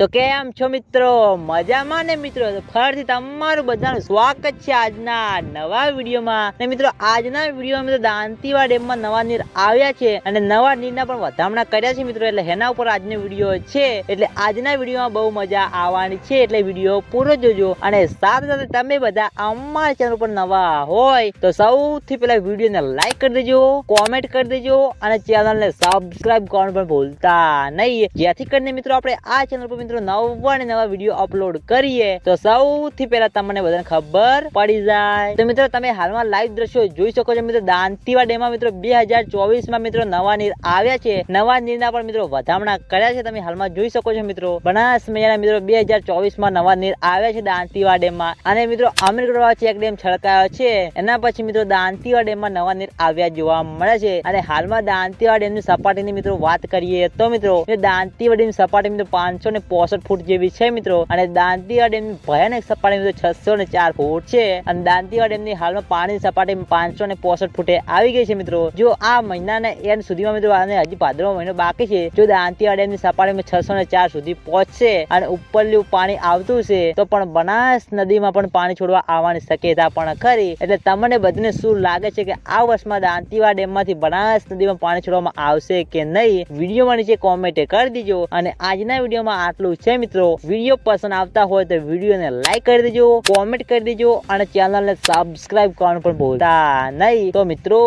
તો કેમ છો મિત્રો? મજામાં ને મિત્રો? ફરીથી તમારું બધાનું સ્વાગત છે આજના નવા વિડીયોમાં. ને મિત્રો, આજના વિડીયોમાં મિત્રો દાંતીવા ડેમમાં નવા નીર આવ્યા છે અને નવા નીરના પણ વધામણા કર્યા છે મિત્રો. એટલે એના ઉપર આજનો વીડિયો છે. એટલે આજના વિડીયોમાં બહુ મજા આવવાની છે. એટલે વીડિયો પૂરો જોજો અને સાથે સાથે તમે બધા અમારા ચેનલ પર નવા હોય તો સૌથી પહેલા વિડીયોને લાઈક કરી દેજો, કોમેન્ટ કરી દેજો અને ચેનલને સબસ્ક્રાઇબ કરવાનું પણ ભૂલતા નહીં. જેથી કરીને મિત્રો, આપણે આ ચેનલ પર મિત્રો, નવા ને નવા વીડિયો અપલોડ કરીએ તો સૌથી પહેલા તમને બધાને ખબર પડી જાય. તો મિત્રો, તમે હાલમાં લાઈવ દ્રશ્યો જોઈ શકો છો મિત્રો. દાંતીવા ડેમમાં મિત્રો, બે હજાર ચોવીસમાં મિત્રો નવા નીર આવ્યા છે. નવા નીરના પણ મિત્રો વધામણા કર્યા છે. તમે હાલમાં જોઈ શકો છો મિત્રો. બનાસ મહિનાના મિત્રો બે હજાર ચોવીસમાં નવા નીર આવ્યા છે દાંતીવા ડેમમાં. અને મિત્રો અમીરગઢ ચેક ડેમ છલકાયો છે. એના પછી મિત્રો, દાંતીવા ડેમમાં નવા નીર આવ્યા જોવા મળે છે. અને હાલમાં દાંતીવા ડેમની સપાટીની મિત્રો વાત કરીએ તો મિત્રો દાંતીવા ડેમની સપાટી મિત્રો પાંચસો ને પોસઠ ફૂટ જેવી છે મિત્રો. અને દાંતીવા ડેમની ભયાનક સપાટી મિત્રો છસો ને ચાર ફૂટ છે. અને દાંતીવા ડેમની હાલમાં પાણીની સપાટી પાંચસો ને પોસઠ ફૂટે આવી ગઈ છે મિત્રો. જો આ મહિનાના એન્ડ સુધીમાં મિત્રો, અને હજી ભાદરવો મહિનો બાકી છે, જો દાંતીવા ડેમની સપાટીમાં છસો ને ચાર સુધી પહોંચશે અને ઉપરલું પાણી આવતું છે, તો પણ બનાસ નદીમાં પણ પાણી છોડવા આવવાની શક્યતા પણ ખરી. એટલે તમને બધાને શું લાગે છે કે આ વર્ષમાં દાંતીવા ડેમમાંથી બનાસ નદીમાં પાણી છોડવામાં આવશે કે નહીં? વિડીયોમાં નીચે કોમેન્ટ કરી દીજો. અને આજના વિડીયોમાં આટલું છે મિત્રો. વીડિયો પસંદ આવતા હોય તો વિડીયોને લાઈક કરી દેજો કોમેન્ટ કરી દેજો અને ચેનલને સબસ્ક્રાઇબ કરવાનું પણ ભૂલતા નહીં. તો મિત્રો,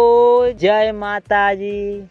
જય માતાજી.